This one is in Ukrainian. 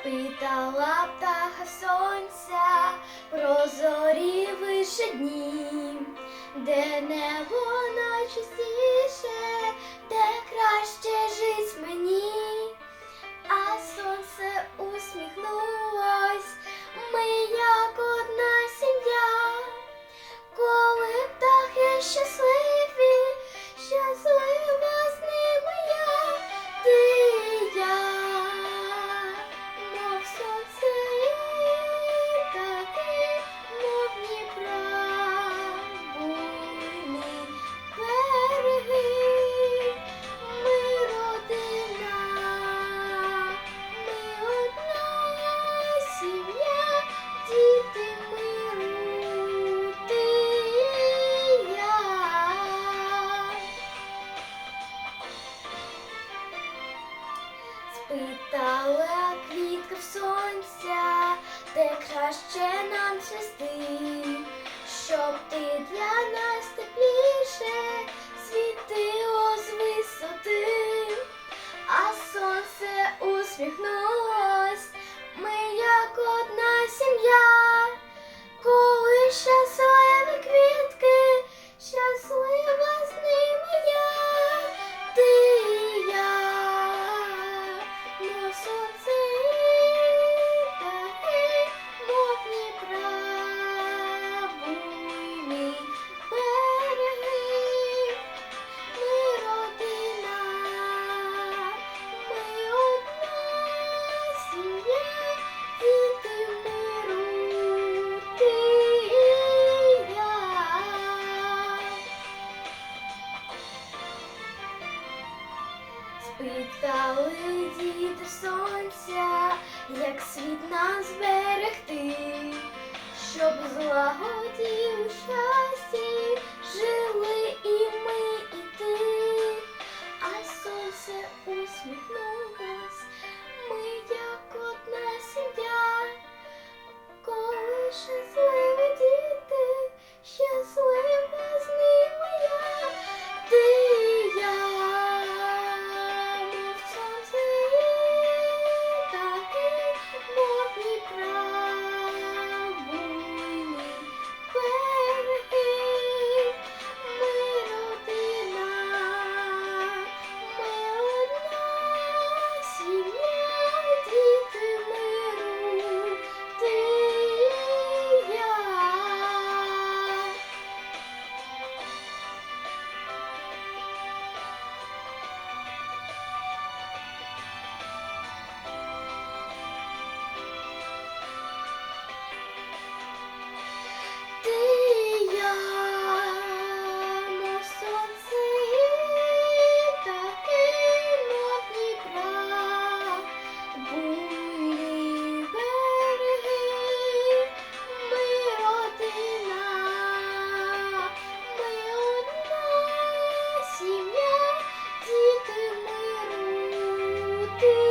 Спитала птаха сонця про зорі вище дні, де небо найчистіше, де краще жить мені, а сонце усміхнулось, ми як одна сім'я, коли птахи щасливі, Спитала квітка в сонця, де краще нам цвісти, щоб ти для нас тепліше good.